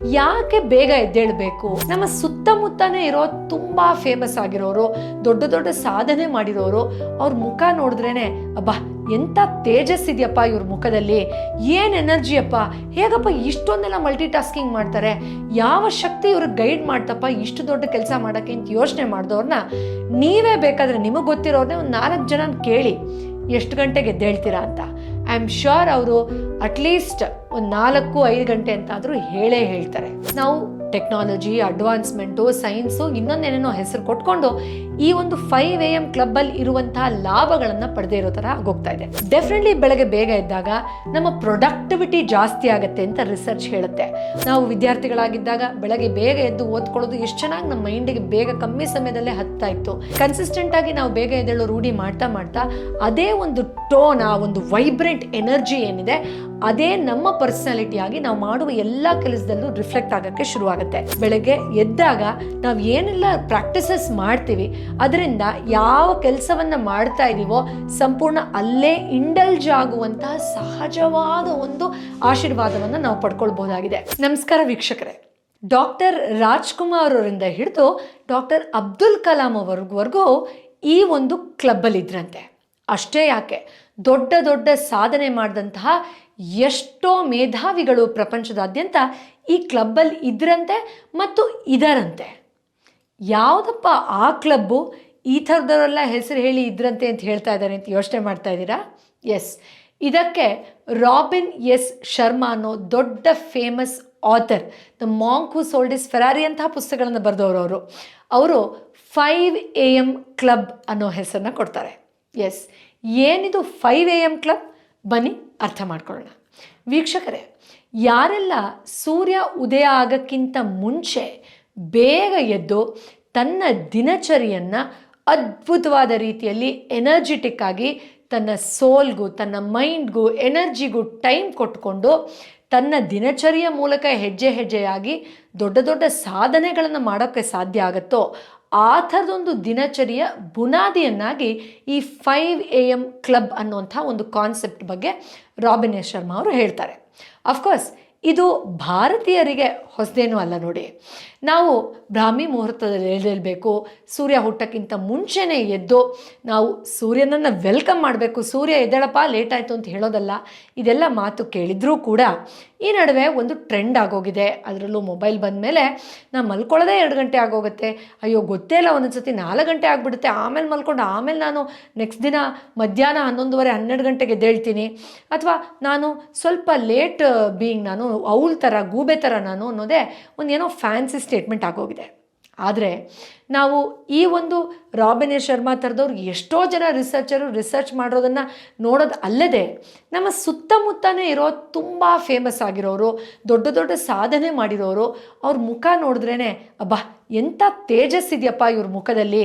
ಯಾಕೆ ಬೇಗ ಎದ್ದೇಳಬೇಕು? ನಮ್ಮ ಸುತ್ತಮುತ್ತನೇ ಇರೋ ತುಂಬಾ ಫೇಮಸ್ ಆಗಿರೋರು, ದೊಡ್ಡ ದೊಡ್ಡ ಸಾಧನೆ ಮಾಡಿರೋರು, ಅವ್ರ ಮುಖ ನೋಡಿದ್ರೇನೆ, ಅಬ್ಬಾ, ಎಂತ ತೇಜಸ್ ಇದೆಯಪ್ಪ ಇವ್ರ ಮುಖದಲ್ಲಿ? ಏನ್ ಎನರ್ಜಿ ಅಪ್ಪ ಹೇಗಪ್ಪ ಇಷ್ಟೊಂದೆಲ್ಲ ಮಲ್ಟಿ ಟಾಸ್ಕಿಂಗ್ ಮಾಡ್ತಾರೆ? ಯಾವ ಶಕ್ತಿ ಇವ್ರಿಗೆ ಗೈಡ್ ಮಾಡ್ತಪ್ಪ ಇಷ್ಟು ದೊಡ್ಡ ಕೆಲಸ ಮಾಡಕ್ಕೆ ಅಂತ ಯೋಚನೆ ಮಾಡಿದವ್ರನ್ನ ನೀವೇ ಬೇಕಾದ್ರೆ ನಿಮಗೆ ಗೊತ್ತಿರೋರ್ನೇ ಒಂದು ನಾಲ್ಕು ಜನ ಕೇಳಿ, ಎಷ್ಟು ಗಂಟೆಗೆ ಎದ್ದೇಳ್ತೀರಾ ಅಂತ. ಐ ಆಮ್ ಶ್ಯೂರ್ ಅವರು ಅಟ್ಲೀಸ್ಟ್ ಒಂದು ನಾಲ್ಕು ಐದು ಗಂಟೆ ಅಂತಾದರೂ ಹೇಳೇ ಹೇಳ್ತಾರೆ. ನಾವು ಟೆಕ್ನಾಲಜಿ ಅಡ್ವಾನ್ಸ್ಮೆಂಟು ಸೈನ್ಸು ಇನ್ನೊಂದೇನೇನೋ ಹೆಸರು ಕೊಟ್ಕೊಂಡು ಈ ಒಂದು ಫೈವ್ ಎ ಎಂ ಕ್ಲಬ್ಬಲ್ಲಿ ಇರುವಂತಹ ಲಾಭಗಳನ್ನು ಪಡೆದೇ ಇರೋ ಥರ ಆಗೋಗ್ತಾ ಇದೆ. ಡೆಫಿನೆಟ್ಲಿ ಬೆಳಗ್ಗೆ ಬೇಗ ಇದ್ದಾಗ ನಮ್ಮ ಪ್ರೊಡಕ್ಟಿವಿಟಿ ಜಾಸ್ತಿ ಆಗುತ್ತೆ ಅಂತ ರಿಸರ್ಚ್ ಹೇಳುತ್ತೆ. ನಾವು ವಿದ್ಯಾರ್ಥಿಗಳಾಗಿದ್ದಾಗ ಬೆಳಗ್ಗೆ ಬೇಗ ಎದ್ದು ಓದ್ಕೊಳ್ಳೋದು ಎಷ್ಟು ಚೆನ್ನಾಗಿ ನಮ್ಮ ಮೈಂಡಿಗೆ ಬೇಗ ಕಮ್ಮಿ ಸಮಯದಲ್ಲೇ ಹತ್ತಾ ಇತ್ತು. ಕನ್ಸಿಸ್ಟೆಂಟ್ ಆಗಿ ನಾವು ಬೇಗ ಎದ್ದೇಳೋ ರೂಢಿ ಮಾಡ್ತಾ ಮಾಡ್ತಾ ಅದೇ ಒಂದು ಟೋನ್ ಆ ಒಂದು ವೈಬ್ರೆಂಟ್ ಎನರ್ಜಿ ಏನಿದೆ ಅದೇ ನಮ್ಮ ಪರ್ಸನಾಲಿಟಿ ಆಗಿ ನಾವು ಮಾಡುವ ಎಲ್ಲ ಕೆಲಸದಲ್ಲೂ ರಿಫ್ಲೆಕ್ಟ್ ಆಗೋಕ್ಕೆ ಶುರುವಾಗುತ್ತೆ. ಬೆಳಗ್ಗೆ ಎದ್ದಾಗ ನಾವು ಏನೆಲ್ಲ ಪ್ರಾಕ್ಟೀಸಸ್ ಮಾಡ್ತೀವಿ, ಅದರಿಂದ ಯಾವ ಕೆಲಸವನ್ನು ಮಾಡ್ತಾ ಇದ್ದೀವೋ ಸಂಪೂರ್ಣ ಅಲ್ಲೇ ಇಂಡಲ್ಜ್ ಆಗುವಂತಹ ಸಹಜವಾದ ಒಂದು ಆಶೀರ್ವಾದವನ್ನು ನಾವು ಪಡ್ಕೊಳ್ಬಹುದಾಗಿದೆ ನಮಸ್ಕಾರ ವೀಕ್ಷಕರೇ. ಡಾಕ್ಟರ್ ರಾಜ್ಕುಮಾರ್ ಅವರಿಂದ ಹಿಡಿದು ಡಾಕ್ಟರ್ ಅಬ್ದುಲ್ ಕಲಾಂ ಅವರ್ವರೆಗೂ ಈ ಒಂದು ಕ್ಲಬ್ಬಲ್ಲಿ ಇದ್ರಂತೆ. ಅಷ್ಟೇ ಯಾಕೆ? ದೊಡ್ಡ ದೊಡ್ಡ ಸಾಧನೆ ಮಾಡಿದಂತಹ ಎಷ್ಟೋ ಮೇಧಾವಿಗಳು ಪ್ರಪಂಚದಾದ್ಯಂತ ಈ ಕ್ಲಬ್ಬಲ್ಲಿ ಇದ್ರಂತೆ ಮತ್ತು ಇದರಂತೆ. ಯಾವುದಪ್ಪ ಆ ಕ್ಲಬ್ಬು ಈ ಥರದವರೆಲ್ಲ ಹೆಸರು ಹೇಳಿ ಇದ್ರಂತೆ ಅಂತ ಹೇಳ್ತಾ ಇದ್ದಾರೆ ಅಂತ ಯೋಚನೆ ಮಾಡ್ತಾ ಇದ್ದೀರಾ? ಎಸ್ ಇದಕ್ಕೆ ರಾಬಿನ್ ಎಸ್ ಶರ್ಮಾ ಅನ್ನೋ ದೊಡ್ಡ famous author the monk who sold his Ferrari ಅಂತಹ ಪುಸ್ತಕಗಳನ್ನು ಬರೆದವರು ಅವರು. ಅವರು ಫೈವ್ ಎ ಎಂ ಕ್ಲಬ್ ಅನ್ನೋ ಹೆಸರನ್ನ ಕೊಡ್ತಾರೆ. ಎಸ್ ಏನಿದು ಫೈವ್ ಎ ಎಂ ಕ್ಲಬ್ ಬನ್ನಿ ಅರ್ಥ ಮಾಡ್ಕೊಳ್ಳೋಣ. ವೀಕ್ಷಕರೇ, ಯಾರೆಲ್ಲ ಸೂರ್ಯ ಉದಯ ಆಗಕ್ಕಿಂತ ಮುಂಚೆ ಬೇಗ ಎದ್ದು ತನ್ನ ದಿನಚರಿಯನ್ನು ಅದ್ಭುತವಾದ ರೀತಿಯಲ್ಲಿ ಎನರ್ಜಿಟಿಕ್ ಆಗಿ ತನ್ನ ಸೋಲ್ಗೂ ತನ್ನ ಮೈಂಡ್ಗೂ ಎನರ್ಜಿಗೂ ಟೈಮ್ ಕೊಟ್ಕೊಂಡು ತನ್ನ ದಿನಚರಿಯ ಮೂಲಕ ಹೆಜ್ಜೆ ಹೆಜ್ಜೆಯಾಗಿ ದೊಡ್ಡ ದೊಡ್ಡ ಸಾಧನೆಗಳನ್ನು ಮಾಡೋಕ್ಕೆ ಸಾಧ್ಯ ಆಗುತ್ತೋ ಆ ಥರದೊಂದು ದಿನಚರಿಯ ಬುನಾದಿಯನ್ನಾಗಿ ಈ ಫೈವ್ ಎ ಎಂ ಕ್ಲಬ್ ಅನ್ನುವಂಥ ಒಂದು ಕಾನ್ಸೆಪ್ಟ್ ಬಗ್ಗೆ ರಾಬಿನ್ ಶರ್ಮಾ ಅವರು ಹೇಳ್ತಾರೆ. ಅಫ್ಕೋರ್ಸ್ ಇದು ಭಾರತೀಯರಿಗೆ ಹೊಸದೇನೂ ಅಲ್ಲ ನೋಡಿ. ನಾವು ಬ್ರಾಹ್ಮಿ ಮುಹೂರ್ತದಲ್ಲಿ ಎದ್ದೇಳಬೇಕು ಸೂರ್ಯ ಹುಟ್ಟಕ್ಕಿಂತ ಮುಂಚೆನೇ ಎದ್ದು ನಾವು ಸೂರ್ಯನನ್ನು ವೆಲ್ಕಮ್ ಮಾಡಬೇಕು. ಸೂರ್ಯ ಎದ್ದೇಳಪ್ಪ ಲೇಟ್ ಆಯಿತು ಅಂತ ಹೇಳೋದಲ್ಲ, ಇದೆಲ್ಲ ಮಾತು ಕೇಳಿದ್ರೂ ಕೂಡ ಈ ನಡುವೆ ಒಂದು ಟ್ರೆಂಡ್ ಆಗೋಗಿದೆ. ಅದರಲ್ಲೂ ಮೊಬೈಲ್ ಬಂದ ಮೇಲೆ ನಾನು ಮಲ್ಕೊಳ್ಳೋದೇ ಎರಡು ಗಂಟೆ ಆಗೋಗುತ್ತೆ. ಅಯ್ಯೋ, ಗೊತ್ತೇ ಇಲ್ಲ ಒಂದೊಂದು ಸತಿ ನಾಲ್ಕು ಗಂಟೆ ಆಗಿಬಿಡುತ್ತೆ. ಆಮೇಲೆ ಮಲ್ಕೊಂಡು, ಆಮೇಲೆ ನಾನು ನೆಕ್ಸ್ಟ್ ದಿನ ಮಧ್ಯಾಹ್ನ ಹನ್ನೊಂದುವರೆ, ಹನ್ನೆರಡು ಗಂಟೆಗೆ ಎದ್ದೇಳ್ತೀನಿ. ಅಥವಾ ನಾನು ಸ್ವಲ್ಪ ಲೇಟ್ ಬೀಯಿಂಗ್ ನಾನು ಅವಳ ಥರ ಗೂಬೆ ಥರ ನಾನು ಅನ್ನೋದೇ ಒಂದು ಏನೋ ಫ್ಯಾನ್ಸಿ ಸ್ಟೇಟ್ಮೆಂಟ್ ಆಗೋಗಿದೆ. ಆದರೆ ನಾವು ಈ ಒಂದು ರಾಬಿನ್ ಶರ್ಮಾ ಥರದವ್ರು ಎಷ್ಟೋ ಜನ ರಿಸರ್ಚರು ರಿಸರ್ಚ್ ಮಾಡೋದನ್ನು ನೋಡೋದು ಅಲ್ಲದೆ ನಮ್ಮ ಸುತ್ತಮುತ್ತನೇ ಇರೋ ತುಂಬ ಫೇಮಸ್ ಆಗಿರೋರು, ದೊಡ್ಡ ದೊಡ್ಡ ಸಾಧನೆ ಮಾಡಿರೋರು, ಅವ್ರ ಮುಖ ನೋಡಿದ್ರೇ ಅಬ್ಬಾ ಎಂಥ ತೇಜಸ್ ಇದೆಯಪ್ಪ ಇವ್ರ ಮುಖದಲ್ಲಿ?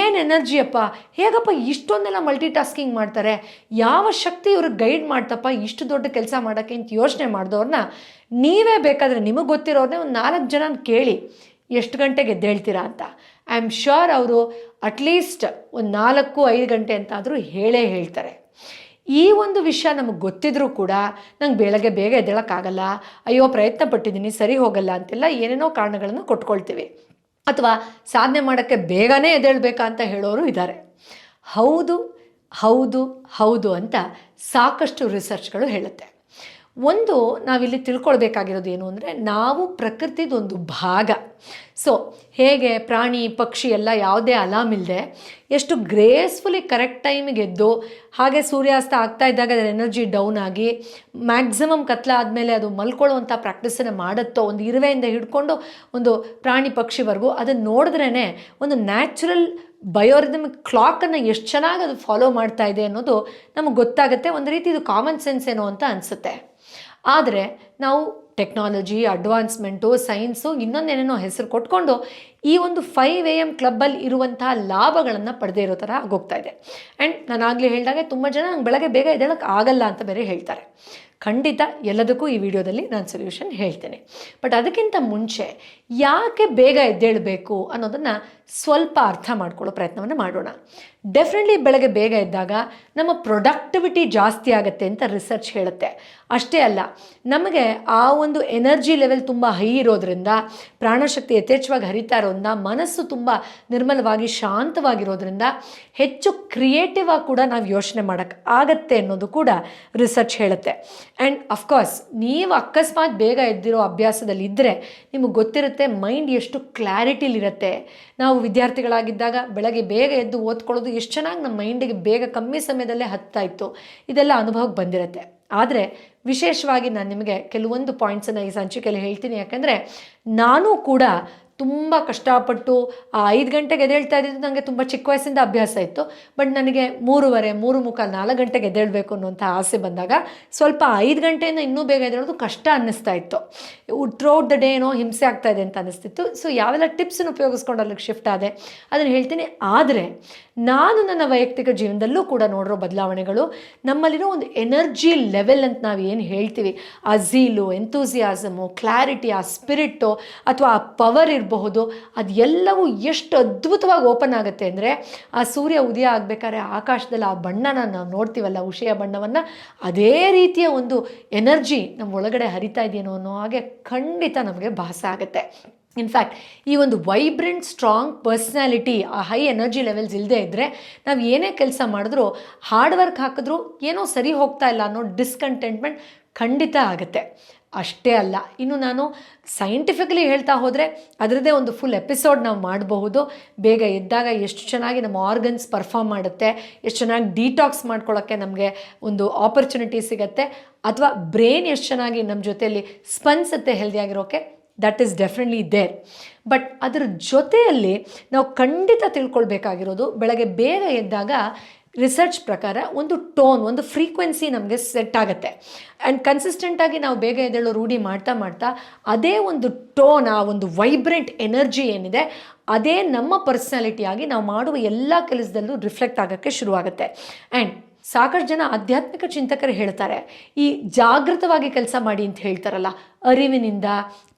ಏನು ಎನರ್ಜಿಯಪ್ಪ ಹೇಗಪ್ಪ ಇಷ್ಟೊಂದೆಲ್ಲ ಮಲ್ಟಿ ಟಾಸ್ಕಿಂಗ್ ಮಾಡ್ತಾರೆ? ಯಾವ ಶಕ್ತಿ ಇವ್ರಿಗೆ ಗೈಡ್ ಮಾಡ್ತಪ್ಪ ಇಷ್ಟು ದೊಡ್ಡ ಕೆಲಸ ಮಾಡೋಕ್ಕೆ ಅಂತ ಯೋಚನೆ ಮಾಡಿದವ್ರನ್ನ ನೀವೇ ಬೇಕಾದರೆ ನಿಮಗೆ ಗೊತ್ತಿರೋರನ್ನೇ ಒಂದು ನಾಲ್ಕು ಜನ ಕೇಳಿ ಎಷ್ಟು ಗಂಟೆಗೆ ಎದ್ದೇಳ್ತೀರಾ ಅಂತ. ಐ ಆಮ್ ಶ್ಯೂರ್ ಅವರು ಅಟ್ಲೀಸ್ಟ್ ಒಂದು ನಾಲ್ಕು, ಐದು ಗಂಟೆ ಅಂತಾದರೂ ಹೇಳೇ ಹೇಳ್ತಾರೆ. ಈ ಒಂದು ವಿಷಯ ನಮಗೆ ಗೊತ್ತಿದ್ರೂ ಕೂಡ ನಂಗೆ ಬೆಳಗ್ಗೆ ಬೇಗ ಎದ್ದೇಳೋಕ್ಕಾಗಲ್ಲ. ಅಯ್ಯೋ ಪ್ರಯತ್ನ ಪಟ್ಟಿದ್ದೀನಿ ಸರಿ ಹೋಗಲ್ಲ ಅಂತೆಲ್ಲ ಏನೇನೋ ಕಾರಣಗಳನ್ನು ಕೊಟ್ಕೊಳ್ತೀವಿ. ಅಥವಾ ಸಾಧನೆ ಮಾಡೋಕ್ಕೆ ಬೇಗನೆ ಎದ್ದೇಳಬೇಕಾ ಅಂತ ಹೇಳೋರು ಇದ್ದಾರೆ. ಹೌದು ಹೌದು ಹೌದು ಅಂತ ಸಾಕಷ್ಟು ರಿಸರ್ಚ್ಗಳು ಹೇಳುತ್ತೆ. ಒಂದು ನಾವಿಲ್ಲಿ ತಿಳ್ಕೊಳ್ಬೇಕಾಗಿರೋದು ಏನು ಅಂದರೆ ನಾವು ಪ್ರಕೃತಿದೊಂದು ಭಾಗ. ಸೊ ಹೇಗೆ ಪ್ರಾಣಿ, ಪಕ್ಷಿ ಎಲ್ಲ ಯಾವುದೇ ಅಲಾಮ್ ಇಲ್ಲದೆ ಎಷ್ಟು ಗ್ರೇಸ್ಫುಲಿ ಕರೆಕ್ಟ್ ಟೈಮಿಗೆ ಎದ್ದು ಹಾಗೆ ಸೂರ್ಯಾಸ್ತ ಆಗ್ತಾ ಇದ್ದಾಗ ಅದರ ಎನರ್ಜಿ ಡೌನ್ ಆಗಿ ಮ್ಯಾಕ್ಸಿಮಮ್ ಕತ್ಲ ಆದಮೇಲೆ ಅದು ಮಲ್ಕೊಳ್ಳುವಂಥ ಪ್ರಾಕ್ಟೀಸನ್ನು ಮಾಡುತ್ತೋ, ಒಂದು ಇರುವೆಯಿಂದ ಹಿಡ್ಕೊಂಡು ಒಂದು ಪ್ರಾಣಿ ಪಕ್ಷಿವರೆಗೂ ಅದನ್ನು ನೋಡಿದ್ರೇ ಒಂದು ನ್ಯಾಚುರಲ್ ಬಯೋರಿದಮಿಕ್ ಕ್ಲಾಕನ್ನು ಎಷ್ಟು ಚೆನ್ನಾಗಿ ಅದು ಫಾಲೋ ಮಾಡ್ತಾ ಇದೆ ಅನ್ನೋದು ನಮಗೆ ಗೊತ್ತಾಗುತ್ತೆ. ಒಂದು ರೀತಿ ಇದು ಕಾಮನ್ ಸೆನ್ಸ್ ಏನೋ ಅಂತ ಅನಿಸುತ್ತೆ. ಆದರೆ ನಾವು ಟೆಕ್ನಾಲಜಿ ಅಡ್ವಾನ್ಸ್ಮೆಂಟು ಸೈನ್ಸು ಇನ್ನೊಂದೇನೇನೋ ಹೆಸರು ಕೊಟ್ಕೊಂಡು ಈ ಒಂದು ಫೈವ್ ಎ ಎಂ ಕ್ಲಬ್ಬಲ್ಲಿ ಇರುವಂತಹ ಲಾಭಗಳನ್ನು ಪಡೆದೇ ಇರೋ ಥರ ಆಗೋಗ್ತಾ ಇದೆ. ಆ್ಯಂಡ್ ನಾನು ಆಗಲೇ ಹೇಳಿದಾಗೆ ತುಂಬ ಜನ ನಂಗೆ ಬೆಳಗ್ಗೆ ಬೇಗ ಎದ್ದೇಳಕ್ಕೆ ಆಗಲ್ಲ ಅಂತ ಬೇರೆ ಹೇಳ್ತಾರೆ. ಖಂಡಿತ ಎಲ್ಲದಕ್ಕೂ ಈ ವಿಡಿಯೋದಲ್ಲಿ ನಾನು ಸೊಲ್ಯೂಷನ್ ಹೇಳ್ತೇನೆ. ಬಟ್ ಅದಕ್ಕಿಂತ ಮುಂಚೆ ಯಾಕೆ ಬೇಗ ಎದ್ದೇಳಬೇಕು ಅನ್ನೋದನ್ನು ಸ್ವಲ್ಪ ಅರ್ಥ ಮಾಡ್ಕೊಳ್ಳೋ ಪ್ರಯತ್ನವನ್ನು ಮಾಡೋಣ. ಡೆಫಿನೆಟ್ಲಿ ಬೆಳಗ್ಗೆ ಬೇಗ ಎದ್ದಾಗ ನಮ್ಮ ಪ್ರೊಡಕ್ಟಿವಿಟಿ ಜಾಸ್ತಿ ಆಗುತ್ತೆ ಅಂತ ರಿಸರ್ಚ್ ಹೇಳುತ್ತೆ. ಅಷ್ಟೇ ಅಲ್ಲ, ನಮಗೆ ಆ ಒಂದು ಎನರ್ಜಿ ಲೆವೆಲ್ ತುಂಬ ಹೈ ಇರೋದ್ರಿಂದ, ಪ್ರಾಣಶಕ್ತಿ ಯಥೇಚ್ಛವಾಗಿ ಹರಿತಾ ಇರೋದ್ರಿಂದ, ಮನಸ್ಸು ತುಂಬ ನಿರ್ಮಲವಾಗಿ ಶಾಂತವಾಗಿರೋದ್ರಿಂದ ಹೆಚ್ಚು ಕ್ರಿಯೇಟಿವ್ ಆಗಿ ಕೂಡ ನಾವು ಯೋಚನೆ ಮಾಡೋಕ್ಕೆ ಆಗತ್ತೆ ಅನ್ನೋದು ಕೂಡ ರಿಸರ್ಚ್ ಹೇಳುತ್ತೆ. ಆ್ಯಂಡ್ ಅಫ್ಕೋರ್ಸ್ ನೀವು ಅಕಸ್ಮಾತ್ ಬೇಗ ಎದ್ದಿರೋ ಅಭ್ಯಾಸದಲ್ಲಿ ಇದ್ದರೆ ನಿಮಗೆ ಗೊತ್ತಿರುತ್ತೆ ಮೈಂಡ್ ಎಷ್ಟು ಕ್ಲಾರಿಟಿಲಿರುತ್ತೆ ನಾವು ವಿದ್ಯಾರ್ಥಿಗಳಾಗಿದ್ದಾಗ ಬೆಳಗ್ಗೆ ಬೇಗ ಎದ್ದು ಓದ್ಕೊಳ್ಳೋದು ಎಷ್ಟು ಚೆನ್ನಾಗಿ ನಮ್ಮ ಮೈಂಡಿಗೆ ಬೇಗ ಕಮ್ಮಿ ಸಮಯದಲ್ಲೇ ಹತ್ತಾ ಇತ್ತು. ಇದೆಲ್ಲ ಅನುಭವಕ್ಕೆ ಬಂದಿರುತ್ತೆ. ಆದರೆ ವಿಶೇಷವಾಗಿ ನಾನು ನಿಮಗೆ ಕೆಲವೊಂದು ಪಾಯಿಂಟ್ಸನ್ನು ಈ ಸಂಚಿಕೆಯಲ್ಲಿ ಹೇಳ್ತೀನಿ. ಯಾಕಂದರೆ ನಾನು ಕೂಡ ತುಂಬ ಕಷ್ಟಪಟ್ಟು ಆ ಐದು ಗಂಟೆಗೆ ಎದ್ದೇಳ್ತಾ ಇದ್ದಿದ್ದು ನನಗೆ ತುಂಬ ಚಿಕ್ಕ ವಯಸ್ಸಿಂದ ಅಭ್ಯಾಸ ಇತ್ತು. ಬಟ್ ನನಗೆ ಮೂರುವರೆ ಮೂರು ಮುಖ ನಾಲ್ಕು ಗಂಟೆಗೆ ಎದ್ದೇಳಬೇಕು ಅನ್ನುವಂಥ ಆಸೆ ಬಂದಾಗ ಸ್ವಲ್ಪ ಐದು ಗಂಟೆಯಿಂದ ಇನ್ನೂ ಬೇಗ ಎದ್ದೇಳೋದು ಕಷ್ಟ ಅನ್ನಿಸ್ತಾ ಇತ್ತು. ಥ್ರೂಔಟ್ ದ ಡೇ ಏನೋ ಹಿಂಸೆ ಆಗ್ತಾ ಇದೆ ಅಂತ ಅನ್ನಿಸ್ತಿತ್ತು. ಸೊ ಯಾವೆಲ್ಲ ಟಿಪ್ಸನ್ನು ಉಪಯೋಗಿಸ್ಕೊಂಡು ಅಲ್ಲಿಗೆ ಶಿಫ್ಟ್ ಆದೆ, ಅದನ್ನು ಹೇಳ್ತೀನಿ. ಆದರೆ ನಾನು ನನ್ನ ವೈಯಕ್ತಿಕ ಜೀವನದಲ್ಲೂ ಕೂಡ ನೋಡಿರೋ ಬದಲಾವಣೆಗಳು ನಮ್ಮಲ್ಲಿರೋ ಒಂದು ಎನರ್ಜಿ ಲೆವೆಲ್ ಅಂತ ನಾವು ಏನು ಹೇಳ್ತೀವಿ. ಆ ಝೀಲು ಎಂತೂಸಿಯಾಸಮು ಕ್ಲಾರಿಟಿ ಆ ಸ್ಪಿರಿಟು ಅಥವಾ ಆ ಪವರ್ ಇರಬಹುದು, ಅದೆಲ್ಲವೂ ಎಷ್ಟು ಅದ್ಭುತವಾಗಿ ಓಪನ್ ಆಗುತ್ತೆ ಅಂದರೆ ಆ ಸೂರ್ಯ ಉದಯ ಆಗಬೇಕಾದ್ರೆ ಆಕಾಶದಲ್ಲಿ ಆ ಬಣ್ಣನ ನಾವು ನೋಡ್ತೀವಲ್ಲ, ಉಷೆಯ ಬಣ್ಣವನ್ನು, ಅದೇ ರೀತಿಯ ಒಂದು ಎನರ್ಜಿ ನಮ್ಮ ಒಳಗಡೆ ಹರಿತಾ ಇದೆಯೇನೋ ಅನ್ನೋ ಹಾಗೆ ಖಂಡಿತ ನಮಗೆ ಭಾಸ ಆಗುತ್ತೆ. ಇನ್ಫ್ಯಾಕ್ಟ್ ಈ ಒಂದು ವೈಬ್ರೆಂಟ್ ಸ್ಟ್ರಾಂಗ್ ಪರ್ಸ್ನಾಲಿಟಿ ಆ ಹೈ ಎನರ್ಜಿ ಲೆವೆಲ್ಸ್ ಇಲ್ಲದೆ ಇದ್ದರೆ ನಾವು ಏನೇ ಕೆಲಸ ಮಾಡಿದ್ರೂ ಹಾರ್ಡ್ ವರ್ಕ್ ಹಾಕಿದ್ರೂ ಏನೋ ಸರಿ ಹೋಗ್ತಾ ಇಲ್ಲ ಅನ್ನೋ ಡಿಸ್ಕಂಟೆಂಟ್ಮೆಂಟ್ ಖಂಡಿತ ಆಗುತ್ತೆ. ಅಷ್ಟೇ ಅಲ್ಲ, ಇನ್ನು ನಾನು ಸೈಂಟಿಫಿಕಲಿ ಹೇಳ್ತಾ ಹೋದರೆ ಅದರದ್ದೇ ಒಂದು ಫುಲ್ ಎಪಿಸೋಡ್ ನಾವು ಮಾಡಬಹುದು. ಬೇಗ ಎದ್ದಾಗ ಎಷ್ಟು ಚೆನ್ನಾಗಿ ನಮ್ಮ ಆರ್ಗನ್ಸ್ ಪರ್ಫಾರ್ಮ್ ಮಾಡುತ್ತೆ, ಎಷ್ಟು ಚೆನ್ನಾಗಿ ಡಿಟಾಕ್ಸ್ ಮಾಡ್ಕೊಳ್ಳೋಕ್ಕೆ ನಮಗೆ ಒಂದು ಆಪರ್ಚುನಿಟಿ ಸಿಗುತ್ತೆ, ಅಥವಾ ಬ್ರೈನ್ ಎಷ್ಟು ಚೆನ್ನಾಗಿ ನಮ್ಮ ಜೊತೆಯಲ್ಲಿ ಸ್ಪಂದಿಸುತ್ತೆ ಹೆಲ್ದಿಯಾಗಿರೋಕ್ಕೆ that is definitely there but ಅದರ ಜೊತೆಯಲ್ಲಿ ನಾವು ಖಂಡಿತ ತಿಳ್ಕೊಳ್ಬೇಕಾಗಿರೋದು ಬೆಳಗ್ಗೆ ಬೇಗ ಎದ್ದಾಗ ರಿಸರ್ಚ್ ಪ್ರಕಾರ ಒಂದು ಟೋನ್ ಒಂದು ಫ್ರೀಕ್ವೆನ್ಸಿ ನಮಗೆ ಸೆಟ್ ಆಗುತ್ತೆ. ಆ್ಯಂಡ್ ಕನ್ಸಿಸ್ಟೆಂಟಾಗಿ ನಾವು ಬೇಗ ಎದ್ದೇಳೋ, ರೂಢಿ ಮಾಡ್ತಾ ಮಾಡ್ತಾ ಅದೇ ಒಂದು ಟೋನ್ ಆ ಒಂದು ವೈಬ್ರೆಂಟ್ ಎನರ್ಜಿ ಏನಿದೆ, ಅದೇ ನಮ್ಮ ಪರ್ಸ್ನಾಲಿಟಿಯಾಗಿ ನಾವು ಮಾಡುವ ಎಲ್ಲ ಕೆಲಸದಲ್ಲೂ ರಿಫ್ಲೆಕ್ಟ್ ಆಗೋಕ್ಕೆ ಶುರುವಾಗುತ್ತೆ. ಆ್ಯಂಡ್ ಸಾಕಷ್ಟು ಜನ ಆಧ್ಯಾತ್ಮಿಕ ಚಿಂತಕರು ಹೇಳ್ತಾರೆ, ಈ ಜಾಗೃತವಾಗಿ ಕೆಲಸ ಮಾಡಿ ಅಂತ ಹೇಳ್ತಾರಲ್ಲ, ಅರಿವಿನಿಂದ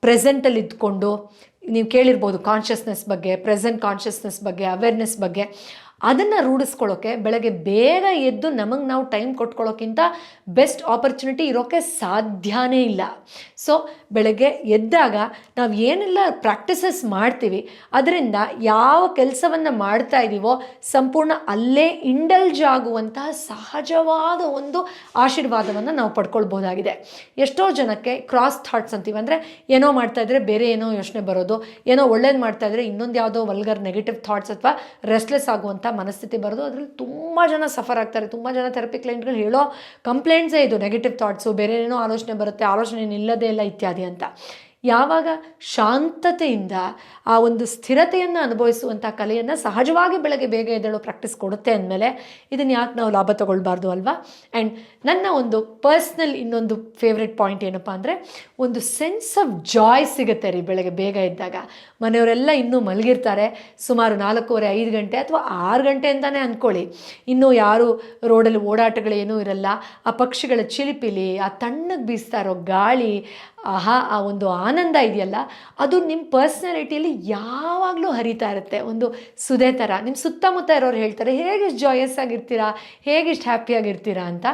ಪ್ರೆಸೆಂಟಲ್ಲಿ ಇದ್ಕೊಂಡು, ನೀವು ಕೇಳಿರ್ಬೋದು ಕಾನ್ಷಿಯಸ್ನೆಸ್ ಬಗ್ಗೆ ಪ್ರೆಸೆಂಟ್ ಕಾನ್ಷಿಯಸ್ನೆಸ್ ಬಗ್ಗೆ ಅವೇರ್ನೆಸ್ ಬಗ್ಗೆ. ಅದನ್ನು ರೂಢಿಸ್ಕೊಳ್ಳೋಕ್ಕೆ ಬೆಳಗ್ಗೆ ಬೇಗ ಎದ್ದು ನಮಗೆ ನಾವು ಟೈಮ್ ಕೊಟ್ಕೊಳ್ಳೋಕ್ಕಿಂತ ಬೆಸ್ಟ್ ಆಪರ್ಚುನಿಟಿ ಇರೋಕ್ಕೆ ಸಾಧ್ಯನೇ ಇಲ್ಲ. ಸೊ, ಬೆಳಗ್ಗೆ ಎದ್ದಾಗ ನಾವು ಏನೆಲ್ಲ ಪ್ರಾಕ್ಟೀಸಸ್ ಮಾಡ್ತೀವಿ, ಅದರಿಂದ ಯಾವ ಕೆಲಸವನ್ನು ಮಾಡ್ತಾ ಇದ್ದೀವೋ ಸಂಪೂರ್ಣ ಅಲ್ಲೇ ಇಂಡಲ್ಜ್ ಆಗುವಂತಹ ಸಹಜವಾದ ಒಂದು ಆಶೀರ್ವಾದವನ್ನು ನಾವು ಪಡ್ಕೊಳ್ಬೋದಾಗಿದೆ. ಎಷ್ಟೋ ಜನಕ್ಕೆ ಕ್ರಾಸ್ ಥಾಟ್ಸ್ ಅಂತೀವಿ. ಅಂದರೆ ಏನೋ ಮಾಡ್ತಾ ಇದ್ರೆ ಬೇರೆ ಏನೋ ಯೋಚನೆ ಬರೋದು, ಏನೋ ಒಳ್ಳೇದು ಮಾಡ್ತಾ ಇದ್ರೆ ಇನ್ನೊಂದು ಯಾವುದೋ ವಲ್ಗರ್ ನೆಗೆಟಿವ್ ಥಾಟ್ಸ್ ಅಥವಾ ರೆಸ್ಟ್ಲೆಸ್ ಆಗುವಂಥ ಮನಸ್ಥಿತಿ ಬರೋದು ಅದರಲ್ಲಿ ತುಂಬ ಜನ ಸಫರ್ ಆಗ್ತಾರೆ. ತುಂಬ ಜನ ಥೆರಪಿ ಕ್ಲೈಂಟ್ಗಳು ಹೇಳೋ ಕಂಪ್ಲೇಂಟ್ಸೇ ಇದು ನೆಗೆಟಿವ್ ಥಾಟ್ಸು ಬೇರೆ ಏನೋ ಆಲೋಚನೆ ಬರುತ್ತೆ, ಆಲೋಚನೆ ಇಲ್ಲದೇ ಇಲ್ಲ ಇತ್ಯಾದಿ ಅಂತ. ಯಾವಾಗ ಶಾಂತತೆಯಿಂದ ಆ ಒಂದು ಸ್ಥಿರತೆಯನ್ನು ಅನುಭವಿಸುವಂಥ ಕಲೆಯನ್ನು ಸಹಜವಾಗಿ ಬೆಳಗ್ಗೆ ಬೇಗ ಎದ್ದೇಳೋ ಪ್ರಾಕ್ಟೀಸ್ ಕೊಡುತ್ತೆ ಅಂದಮೇಲೆ ಇದನ್ನು ಯಾಕೆ ನಾವು ಲಾಭ ತಗೊಳ್ಬಾರ್ದು ಅಲ್ವಾ? ಆ್ಯಂಡ್ ನನ್ನ ಒಂದು ಪರ್ಸ್ನಲ್ ಇನ್ನೊಂದು ಫೇವ್ರೆಟ್ ಪಾಯಿಂಟ್ ಏನಪ್ಪ ಅಂದರೆ, ಒಂದು ಸೆನ್ಸ್ ಆಫ್ ಜಾಯ್ ಸಿಗುತ್ತೆ ರೀ ಬೆಳಗ್ಗೆ ಬೇಗ ಇದ್ದಾಗ ಮನೆಯವರೆಲ್ಲ ಇನ್ನೂ ಮಲಗಿರ್ತಾರೆ. ಸುಮಾರು ನಾಲ್ಕೂವರೆ, ಐದು ಗಂಟೆ ಅಥವಾ ಆರು ಗಂಟೆ ಅಂತಲೇ ಅಂದ್ಕೊಳ್ಳಿ ಇನ್ನೂ ಯಾರು ರೋಡಲ್ಲಿ ಓಡಾಟಗಳೇನೂ ಇರಲ್ಲ. ಆ ಪಕ್ಷಿಗಳ ಚಿಲಿಪಿಲಿ, ಆ ತಣ್ಣಗೆ ಬೀಸ್ತಾ ಇರೋ ಗಾಳಿ, ಆಹಾ, ಆ ಒಂದು ಆನಂದ ಇದೆಯಲ್ಲ, ಅದು ನಿಮ್ಮ ಪರ್ಸ್ನಾಲಿಟಿಯಲ್ಲಿ ಯಾವಾಗಲೂ ಹರಿತಾ ಇರುತ್ತೆ. ಒಂದು ಸುದೇ ಥರ. ನಿಮ್ಮ ಸುತ್ತಮುತ್ತ ಇರೋರು ಹೇಳ್ತಾರೆ, ಹೇಗಿಷ್ಟು ಜಾಯಸ್ ಆಗಿರ್ತೀರಾ? ಹೇಗಿಷ್ಟು ಹ್ಯಾಪಿಯಾಗಿರ್ತೀರಾ ಅಂತ.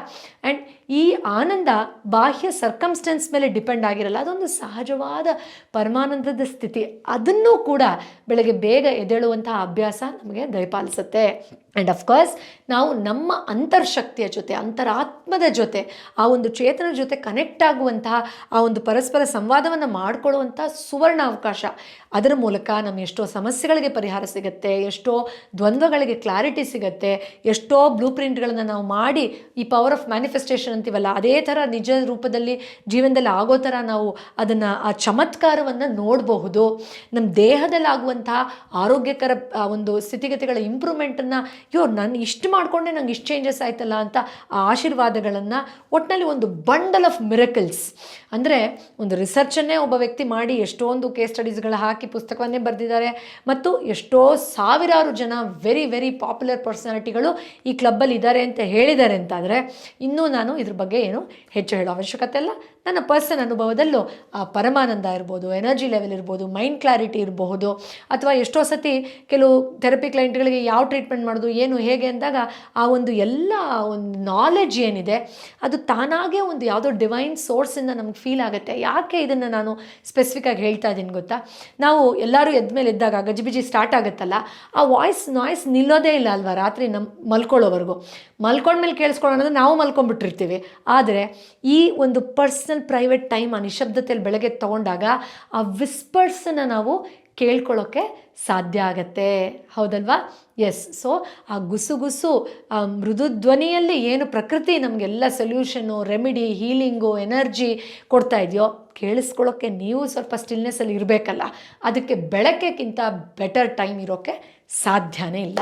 ಆ್ಯಂಡ್ ಈ ಆನಂದ ಬಾಹ್ಯ ಸರ್ಕಮ್ಸ್ಟೆನ್ಸ್ ಮೇಲೆ ಡಿಪೆಂಡ್ ಆಗಿರಲ್ಲ. ಅದೊಂದು ಸಹಜವಾದ ಪರಮಾನಂದದ ಸ್ಥಿತಿ. ಅದನ್ನೂ ಕೂಡ ಬೆಳಗ್ಗೆ ಬೇಗ ಎದ್ದೇಳುವಂತಹ ಅಭ್ಯಾಸ ನಮಗೆ ದಯಪಾಲಿಸುತ್ತೆ. ಆ್ಯಂಡ್ ಅಫ್ಕೋರ್ಸ್ ನಾವು ನಮ್ಮ ಅಂತರ್ಶಕ್ತಿಯ ಜೊತೆ, ಅಂತರಾತ್ಮದ ಜೊತೆ, ಆ ಒಂದು ಚೇತನ ಜೊತೆ ಕನೆಕ್ಟ್ ಆಗುವಂತಹ ಆ ಒಂದು ಪರಸ್ಪರ ಸಂವಾದವನ್ನು ಮಾಡಿಕೊಳ್ಳುವಂಥ ಸುವರ್ಣ ಅವಕಾಶ ಅದರ ಮೂಲಕ ನಮ್ಮ ಎಷ್ಟೋ ಸಮಸ್ಯೆಗಳಿಗೆ ಪರಿಹಾರ ಸಿಗುತ್ತೆ, ಎಷ್ಟೋ ದ್ವಂದ್ವಗಳಿಗೆ ಕ್ಲಾರಿಟಿ ಸಿಗುತ್ತೆ, ಎಷ್ಟೋ ಬ್ಲೂ ಪ್ರಿಂಟ್ಗಳನ್ನು ನಾವು ಮಾಡಿ ಈ ಪವರ್ ಆಫ್ ಮ್ಯಾನಿಫೆಸ್ಟೇಷನ್ ಅಂತೀವಲ್ಲ, ಅದೇ ಥರ ನಿಜ ರೂಪದಲ್ಲಿ ಜೀವನದಲ್ಲಿ ಆಗೋ ಥರ ನಾವು ಅದನ್ನು, ಆ ಚಮತ್ಕಾರವನ್ನು ನೋಡಬಹುದು. ನಮ್ಮ ದೇಹದಲ್ಲಾಗುವಂತಹ ಆರೋಗ್ಯಕರ ಒಂದು ಸ್ಥಿತಿಗತಿಗಳ ಇಂಪ್ರೂವ್ಮೆಂಟನ್ನು ಅಯ್ಯೋ ನಾನು ಇಷ್ಟು ಮಾಡಿಕೊಂಡೆ, ನಂಗೆ ಇಷ್ಟು ಚೇಂಜಸ್ ಆಯ್ತಲ್ಲ ಅಂತ ಆ ಆಶೀರ್ವಾದಗಳನ್ನು ಒಟ್ಟಿನಲ್ಲಿ ಒಂದು ಬಂಡಲ್ ಆಫ್ ಮಿರಕಲ್ಸ್ ಅಂದರೆ ಒಂದು ರಿಸರ್ಚನ್ನೇ ಒಬ್ಬ ವ್ಯಕ್ತಿ ಮಾಡಿ ಎಷ್ಟೊಂದು ಕೇಸ್ ಸ್ಟಡೀಸ್ಗಳು ಹಾಕಿ ಪುಸ್ತಕವನ್ನೇ ಬರೆದಿದ್ದಾರೆ. ಮತ್ತು ಎಷ್ಟೋ ಸಾವಿರಾರು ಜನ ವೆರಿ ವೆರಿ ಪಾಪ್ಯುಲರ್ ಪರ್ಸನಾಲಿಟಿಗಳು ಈ ಕ್ಲಬ್ಬಲ್ಲಿ ಇದ್ದಾರೆ ಅಂತ ಹೇಳಿದ್ದಾರೆ ಅಂತಾದರೆ, ಇನ್ನೂ ನಾನು ಇದ್ರ ಬಗ್ಗೆ ಏನು ಹೆಚ್ಚು ಹೇಳೋ ಅವಶ್ಯಕತೆ ಇಲ್ಲ. ನನ್ನ ಪರ್ಸನ್ ಅನುಭವದಲ್ಲೂ ಆ ಪರಮಾನಂದ ಇರ್ಬೋದು, ಎನರ್ಜಿ ಲೆವೆಲ್ ಇರ್ಬೋದು, ಮೈಂಡ್ ಕ್ಲಾರಿಟಿ ಇರಬಹುದು, ಅಥವಾ ಎಷ್ಟೋ ಸತಿ ಕೆಲವು ಥೆರಪಿ ಕ್ಲೈಂಟ್ಗಳಿಗೆ ಯಾವ ಟ್ರೀಟ್ಮೆಂಟ್ ಮಾಡೋದು, ಏನು, ಹೇಗೆ ಅಂದಾಗ ಆ ಒಂದು ಎಲ್ಲ ಒಂದು ನಾಲೆಡ್ಜ್ ಏನಿದೆ, ಅದು ತಾನಾಗೇ ಒಂದು ಯಾವುದೋ ಡಿವೈನ್ ಸೋರ್ಸಿಂದ ನಮ್ಗೆ ಫೀಲ್ ಆಗುತ್ತೆ. ಯಾಕೆ ಇದನ್ನು ನಾನು ಸ್ಪೆಸಿಫಿಕ್ಕಾಗಿ ಹೇಳ್ತಾ ಇದ್ದೀನಿ ಗೊತ್ತಾ? ನಾವು ಎಲ್ಲರೂ ಎದ್ಮೇಲೆ ಎದ್ದಾಗ, ಗಜಿಬಿಜಿ ಸ್ಟಾರ್ಟ್ ಆಗುತ್ತಲ್ಲ, ಆ ವಾಯ್ಸ್ ನಾಯ್ಸ್ ನಿಲ್ಲೋದೇ ಇಲ್ಲ ಅಲ್ವಾ ರಾತ್ರಿ ನಮ್ಮ ಮಲ್ಕೊಳ್ಳೋವರೆಗೂ. ಮಲ್ಕೊಂಡ್ಮೇಲೆ ಕೇಳಿಸ್ಕೊಳ್ಳೋಣ ನಾವು ಮಲ್ಕೊಂಡ್ಬಿಟ್ಟಿರ್ತೀವಿ. ಆದರೆ ಈ ಒಂದು ಪರ್ಸ್ನಲ್ ಪ್ರೈವೇಟ್ ಟೈಮ್ ಆ ನಿಶಬ್ದತೆಯಲ್ಲಿ ಬೆಳಗ್ಗೆ ತೊಗೊಂಡಾಗ ಆ ವಿಸ್ಪರ್ಸನ್ನು ನಾವು ಕೇಳ್ಕೊಳ್ಳೋಕ್ಕೆ ಸಾಧ್ಯ ಆಗತ್ತೆ. ಹೌದಲ್ವಾ? ಎಸ್ ಸೊ ಆ ಗುಸುಗುಸು ಆ ಮೃದು ಧ್ವನಿಯಲ್ಲಿ ಏನು ಪ್ರಕೃತಿ ನಮಗೆಲ್ಲ ಸೊಲ್ಯೂಷನ್ನು ರೆಮಿಡಿ ಹೀಲಿಂಗು ಎನರ್ಜಿ ಕೊಡ್ತಾ ಇದೆಯೋ ಕೇಳಿಸ್ಕೊಳ್ಳೋಕ್ಕೆ ನೀವು ಸ್ವಲ್ಪ ಸ್ಟಿಲ್ನೆಸ್ಸಲ್ಲಿ ಇರಬೇಕಲ್ಲ. ಅದಕ್ಕೆ ಬೆಳಕೆಗಿಂತ ಬೆಟರ್ ಟೈಮ್ ಇರೋಕ್ಕೆ ಸಾಧ್ಯನೇ ಇಲ್ಲ.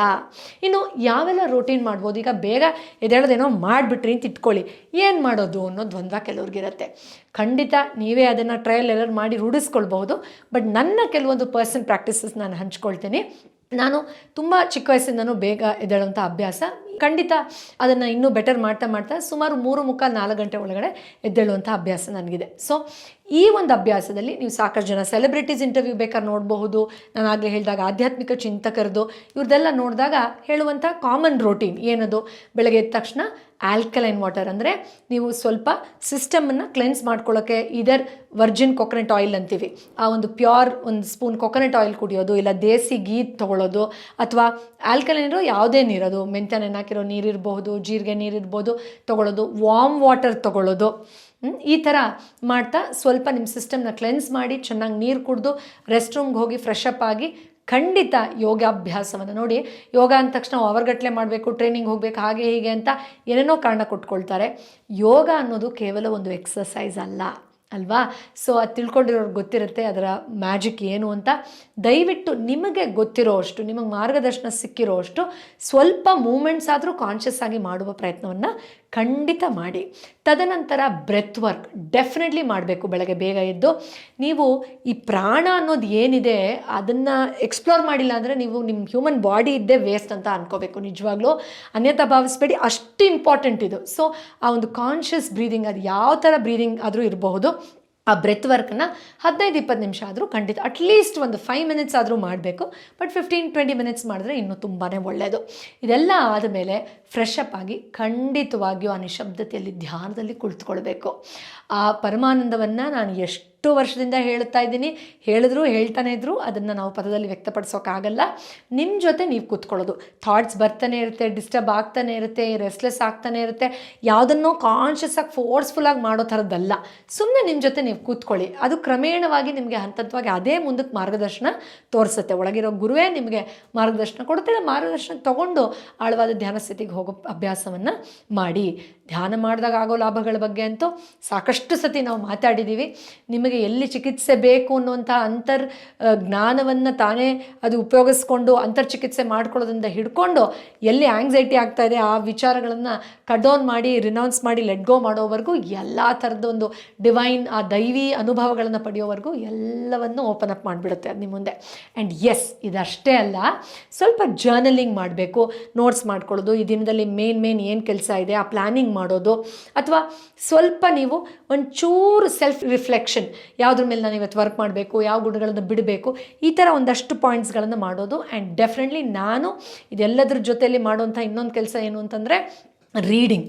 ಇನ್ನು ಯಾವೆಲ್ಲ ರೂಟೀನ್ ಮಾಡ್ಬೋದು? ಈಗ ಬೇಗ ಎದೇಳೋದೇನೋ ಮಾಡಿಬಿಟ್ರಿ ಅಂತ ಇಟ್ಕೊಳ್ಳಿ. ಏನು ಮಾಡೋದು ಅನ್ನೋ ದ್ವಂದ್ವ ಕೆಲವ್ರಿಗಿರುತ್ತೆ. ಖಂಡಿತ ನೀವೇ ಅದನ್ನು ಟ್ರಯಲ್ ಎಲ್ಲರೂ ಮಾಡಿ ರೂಢಿಸ್ಕೊಳ್ಬಹುದು. ಬಟ್ ನನ್ನ ಕೆಲವೊಂದು ಪರ್ಸನ್ ಪ್ರಾಕ್ಟೀಸಸ್ ನಾನು ಹಂಚ್ಕೊಳ್ತೀನಿ. ನಾನು ತುಂಬ ಚಿಕ್ಕ ವಯಸ್ಸಿಂದನೂ ಬೇಗ ಎದ್ದೇಳುವಂಥ ಅಭ್ಯಾಸ. ಖಂಡಿತ ಅದನ್ನು ಇನ್ನೂ ಬೆಟರ್ ಮಾಡ್ತಾ ಮಾಡ್ತಾ ಸುಮಾರು ಮೂರು ಮುಖ ನಾಲ್ಕು ಗಂಟೆ ಒಳಗಡೆ ಎದ್ದೇಳುವಂಥ ಅಭ್ಯಾಸ ನನಗಿದೆ. ಸೊ ಈ ಒಂದು ಅಭ್ಯಾಸದಲ್ಲಿ ನೀವು ಸಾಕಷ್ಟು ಜನ ಸೆಲೆಬ್ರಿಟೀಸ್ ಇಂಟರ್ವ್ಯೂ ಬೇಕಾದ್ರೆ ನೋಡಬಹುದು. ನಾನು ಆಗಲೇ ಹೇಳಿದಾಗ ಆಧ್ಯಾತ್ಮಿಕ ಚಿಂತಕರದು ಇವ್ರದ್ದೆಲ್ಲ ನೋಡಿದಾಗ ಹೇಳುವಂಥ ಕಾಮನ್ ರೋಟೀನ್ ಏನದು? ಬೆಳಗ್ಗೆ ಎದ್ದ ತಕ್ಷಣ ಆಲ್ಕಲೈನ್ ವಾಟರ್ ಅಂದರೆ ನೀವು ಸ್ವಲ್ಪ ಸಿಸ್ಟಮನ್ನು ಕ್ಲೆನ್ಸ್ ಮಾಡ್ಕೊಳ್ಳೋಕ್ಕೆ ಇದರ್ ವರ್ಜಿನ್ ಕೊಕೊನೆಟ್ ಆಯಿಲ್ ಅಂತೀವಿ. ಆ ಒಂದು ಪ್ಯೂರ್ ಒಂದು ಸ್ಪೂನ್ ಕೊಕೊನೆಟ್ ಆಯಿಲ್ ಕುಡಿಯೋದು, ಇಲ್ಲ ದೇಸಿ ಗೀ ತೊಗೊಳ್ಳೋದು ಅಥವಾ ಆಲ್ಕಲೈನ್ ಇರೋ ಯಾವುದೇ ನೀರೋದು ಮೆಂತ್ಯ ನೆನಾಕಿರೋ ನೀರಿರ್ಬಹುದು ಜೀರಿಗೆ ನೀರಿರ್ಬೋದು ತೊಗೊಳ್ಳೋದು ವಾಮ್ ವಾಟರ್ ತೊಗೊಳ್ಳೋದು ಈ ಥರ ಮಾಡ್ತಾ ಸ್ವಲ್ಪ ನಿಮ್ಮ ಸಿಸ್ಟಮ್ನ ಕ್ಲೆನ್ಸ್ ಮಾಡಿ, ಚೆನ್ನಾಗಿ ನೀರು ಕುಡಿದು ರೆಸ್ಟ್ ರೂಮ್ಗೆ ಹೋಗಿ ಫ್ರೆಶ್ ಅಪ್ ಆಗಿ ಖಂಡಿತ ಯೋಗಾಭ್ಯಾಸವನ್ನು ನೋಡಿ. ಯೋಗ ಅಂದ ತಕ್ಷಣ ಅವರ್ಗಟ್ಲೆ ಮಾಡಬೇಕು, ಟ್ರೈನಿಂಗ್ ಹೋಗಬೇಕು, ಹಾಗೆ ಹೀಗೆ ಅಂತ ಏನೇನೋ ಕಾರಣ ಕೊಟ್ಕೊಳ್ತಾರೆ. ಯೋಗ ಅನ್ನೋದು ಕೇವಲ ಒಂದು ಎಕ್ಸಸೈಸ್ ಅಲ್ಲ. ಅಲ್ವಾ? ಸೊ ಅದು ತಿಳ್ಕೊಂಡಿರೋರ್ಗೆ ಗೊತ್ತಿರುತ್ತೆ ಅದರ ಮ್ಯಾಜಿಕ್ ಏನು ಅಂತ. ದಯವಿಟ್ಟು ನಿಮಗೆ ಗೊತ್ತಿರೋ ಅಷ್ಟು ನಿಮಗೆ ಮಾರ್ಗದರ್ಶನ ಸಿಕ್ಕಿರೋ ಅಷ್ಟು ಸ್ವಲ್ಪ ಮೂಮೆಂಟ್ಸ್ ಆದರೂ ಕಾನ್ಷಿಯಸ್ ಆಗಿ ಮಾಡುವ ಪ್ರಯತ್ನವನ್ನು ಖಂಡಿತ ಮಾಡಿ. ತದನಂತರ ಬ್ರೆತ್ ವರ್ಕ್ ಡೆಫಿನೆಟ್ಲಿ ಮಾಡಬೇಕು ಬೆಳಗ್ಗೆ ಬೇಗ ಎದ್ದು. ನೀವು ಈ ಪ್ರಾಣ ಅನ್ನೋದು ಏನಿದೆ ಅದನ್ನು ಎಕ್ಸ್ಪ್ಲೋರ್ ಮಾಡಿಲ್ಲ ಅಂದರೆ ನೀವು ನಿಮ್ಮ ಹ್ಯೂಮನ್ ಬಾಡಿ ಇದ್ದೇ ವೇಸ್ಟ್ ಅಂತ ಅನ್ಕೋಬೇಕು ನಿಜವಾಗ್ಲೂ. ಅನ್ಯತಾ ಭಾವಿಸ್ಬೇಡಿ, ಅಷ್ಟು ಇಂಪಾರ್ಟೆಂಟ್ ಇದು. ಸೊ ಆ ಒಂದು ಕಾನ್ಷಿಯಸ್ ಬ್ರೀದಿಂಗ್ ಅದು ಯಾವ ಥರ ಬ್ರೀದಿಂಗ್ ಆದರೂ ಇರಬಹುದು. ಆ ಬ್ರೆತ್ ವರ್ಕನ್ನು ಹದಿನೈದು, ಇಪ್ಪತ್ತು ನಿಮಿಷ ಆದರೂ ಖಂಡಿತ ಅಟ್ಲೀಸ್ಟ್ ಒಂದು ಫೈವ್ ಮಿನಿಟ್ಸ್ ಆದರೂ ಮಾಡಬೇಕು ಬಟ್ ಫಿಫ್ಟೀನ್ ಟ್ವೆಂಟಿ ಮಿನಿಟ್ಸ್ ಮಾಡಿದ್ರೆ ಇನ್ನೂ ತುಂಬಾ ಒಳ್ಳೆಯದು ಇದೆಲ್ಲ ಆದಮೇಲೆ ಫ್ರೆಶ್ ಅಪ್ ಆಗಿ ಖಂಡಿತವಾಗಿಯೂ ಆ ನಿಶಬ್ದತೆಯಲ್ಲಿ ಧ್ಯಾನದಲ್ಲಿ ಕುಳಿತುಕೊಳ್ಬೇಕು. ಆ ಪರಮಾನಂದವನ್ನು ನಾನು ಎಷ್ಟು ವರ್ಷದಿಂದ ಹೇಳ್ತಾ ಇದ್ದೀನಿ. ಹೇಳಿದ್ರು ಹೇಳ್ತಾನೆ ಇದ್ರು, ಅದನ್ನು ನಾವು ಪದದಲ್ಲಿ ವ್ಯಕ್ತಪಡಿಸೋಕ್ಕಾಗಲ್ಲ ನಿಮ್ಮ ಜೊತೆ ನೀವು ಕೂತ್ಕೊಳ್ಳೋದು. ಥಾಟ್ಸ್ ಬರ್ತಾನೆ ಇರುತ್ತೆ ಡಿಸ್ಟರ್ಬ್ ಆಗ್ತಾನೆ ಇರುತ್ತೆ ರೆಸ್ಟ್ಲೆಸ್ ಆಗ್ತಾನೆ ಇರುತ್ತೆ. ಯಾವುದನ್ನೋ ಕಾನ್ಷಿಯಸ್ ಆಗಿ ಫೋರ್ಸ್ಫುಲ್ಲಾಗಿ ಮಾಡೋ ಥರದ್ದಲ್ಲ. ಸುಮ್ಮನೆ ನಿಮ್ಮ ಜೊತೆ ನೀವು ಕೂತ್ಕೊಳ್ಳಿ. ಅದು ಕ್ರಮೇಣವಾಗಿ ನಿಮಗೆ ಹಂತವಾಗಿ ಅದೇ ಮುಂದಕ್ಕೆ ಮಾರ್ಗದರ್ಶನ ತೋರಿಸುತ್ತೆ. ಒಳಗಿರೋ ಗುರುವೇ ನಿಮಗೆ ಮಾರ್ಗದರ್ಶನ ಕೊಡುತ್ತೆ. ಮಾರ್ಗದರ್ಶನ ತಗೊಂಡು ಆಳವಾದ ಧ್ಯಾನ ಸ್ಥಿತಿಗೆ ಹೋಗೋ ಅಭ್ಯಾಸವನ್ನು ಮಾಡಿ. ಧ್ಯಾನ ಮಾಡಿದಾಗ ಆಗೋ ಲಾಭಗಳ ಬಗ್ಗೆ ಅಂತೂ ಸಾಕಷ್ಟು ಸತಿ ನಾವು ಮಾತಾಡಿದ್ದೀವಿ ನಿಮಗೆ ಎಲ್ಲಿ ಚಿಕಿತ್ಸೆ ಬೇಕು ಅನ್ನುವಂಥ ಅಂತರ್ ಜ್ಞಾನವನ್ನು ತಾನೇ ಅದು ಉಪಯೋಗಿಸ್ಕೊಂಡು ಅಂತರ್ ಚಿಕಿತ್ಸೆ ಮಾಡ್ಕೊಳ್ಳೋದ್ರಿಂದ ಹಿಡ್ಕೊಂಡು ಎಲ್ಲಿ ಆಂಗ್ಸೈಟಿ ಆಗ್ತಾ ಇದೆ ಆ ವಿಚಾರಗಳನ್ನು ಕಟ್ ಡೌನ್ ಮಾಡಿ ರಿನೌನ್ಸ್ ಮಾಡಿ ಲೆಟ್ ಗೋ ಮಾಡೋವರೆಗೂ ಎಲ್ಲ ಥರದ ಒಂದು ಡಿವೈನ್ ಆ ದೈವಿ ಅನುಭವಗಳನ್ನು ಪಡೆಯೋವರೆಗೂ ಎಲ್ಲವನ್ನು ಓಪನ್ ಅಪ್ ಮಾಡಿಬಿಡುತ್ತೆ ಅದು ನಿಮ್ಮ ಮುಂದೆ. ಆ್ಯಂಡ್ ಎಸ್ ಇದಷ್ಟೇ ಅಲ್ಲ, ಸ್ವಲ್ಪ ಜರ್ನಲಿಂಗ್ ಮಾಡಬೇಕು ನೋಟ್ಸ್ ಮಾಡ್ಕೊಳ್ಳೋದು, ಈ ದಿನದಲ್ಲಿ ಮೇನ್ ಮೇನ್ ಏನು ಕೆಲಸ ಇದೆ ಆ ಪ್ಲ್ಯಾನಿಂಗ್ ಮಾಡೋದು, ಅಥವಾ ಸ್ವಲ್ಪ ನೀವು ಒಂಚೂರು ಸೆಲ್ಫ್ ರಿಫ್ಲೆಕ್ಷನ್ ಯಾವುದ್ರ ಮೇಲೆ ನಾನು ಇವತ್ತು ವರ್ಕ್ ಮಾಡಬೇಕು, ಯಾವ ಗುಣಗಳನ್ನು ಬಿಡಬೇಕು, ಈ ಥರ ಒಂದಷ್ಟು ಪಾಯಿಂಟ್ಸ್ಗಳನ್ನು ಮಾಡೋದು. ಆ್ಯಂಡ್ ಡೆಫಿನೆಟ್ಲಿ ನಾನು ಇದೆಲ್ಲದ್ರ ಜೊತೆಯಲ್ಲಿ ಮಾಡುವಂಥ ಇನ್ನೊಂದು ಕೆಲಸ ಏನು ಅಂತಂದರೆ ರೀಡಿಂಗ್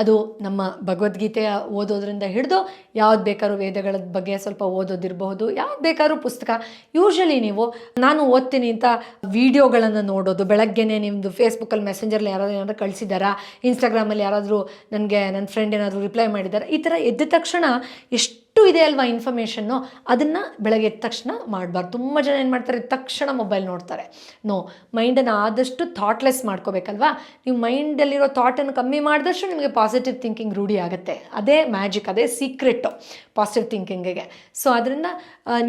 ಅದು ನಮ್ಮ ಭಗವದ್ಗೀತೆಯ ಓದೋದ್ರಿಂದ ಹಿಡಿದು ಯಾವ್ದು ಬೇಕಾದ್ರೂ ವೇದಗಳ ಬಗ್ಗೆ ಸ್ವಲ್ಪ ಓದೋದಿರಬಹುದು, ಯಾವ್ದು ಬೇಕಾದ್ರೂ ಪುಸ್ತಕ. ಯೂಶ್ವಲಿ ನೀವು, ನಾನು ಓದ್ತೀನಿ ಅಂತ ವೀಡಿಯೋಗಳನ್ನು ನೋಡೋದು. ಬೆಳಗ್ಗೆನೇ ನಿಮ್ಮದು ಫೇಸ್ಬುಕ್ಕಲ್ಲಿ ಮೆಸೆಂಜರ್ಲಿ ಯಾರಾದರೂ ಏನಾದರೂ ಕಳಿಸಿದಾರಾ? ಇನ್ಸ್ಟಾಗ್ರಾಮಲ್ಲಿ ಯಾರಾದರೂ ನನಗೆ ನನ್ನ ಫ್ರೆಂಡ್ ಏನಾದರೂ ರಿಪ್ಲೈ ಮಾಡಿದ್ದಾರೆ ಈ ಥರ ಎದ್ದ ತಕ್ಷಣ ಎಷ್ಟು ಇದೆ ಅಲ್ವಾ ಇನ್ಫಾರ್ಮೇಷನ್ನು ಅದನ್ನು ಬೆಳಗ್ಗೆ ಎದ್ದ ತಕ್ಷಣ ಮಾಡಬಾರ್ದು. ತುಂಬ ಜನ ಏನು ಮಾಡ್ತಾರೆ ತಕ್ಷಣ ಮೊಬೈಲ್ ನೋಡ್ತಾರೆ. ನೋ ಮೈಂಡನ್ನು ಆದಷ್ಟು ಥಾಟ್ಲೆಸ್ ಮಾಡ್ಕೋಬೇಕಲ್ವಾ? ನೀವು ಮೈಂಡಲ್ಲಿರೋ ಥಾಟನ್ನು ಕಮ್ಮಿ ಮಾಡಿದಷ್ಟು ನಿಮಗೆ ಪಾಸಿಟಿವ್ ಥಿಂಕಿಂಗ್ ರೂಢಿ ಆಗುತ್ತೆ. ಅದೇ ಮ್ಯಾಜಿಕ್ ಅದೇ ಸೀಕ್ರೆಟ್ಟು ಪಾಸಿಟಿವ್ ಥಿಂಕಿಂಗಿಗೆ ಸೊ ಅದರಿಂದ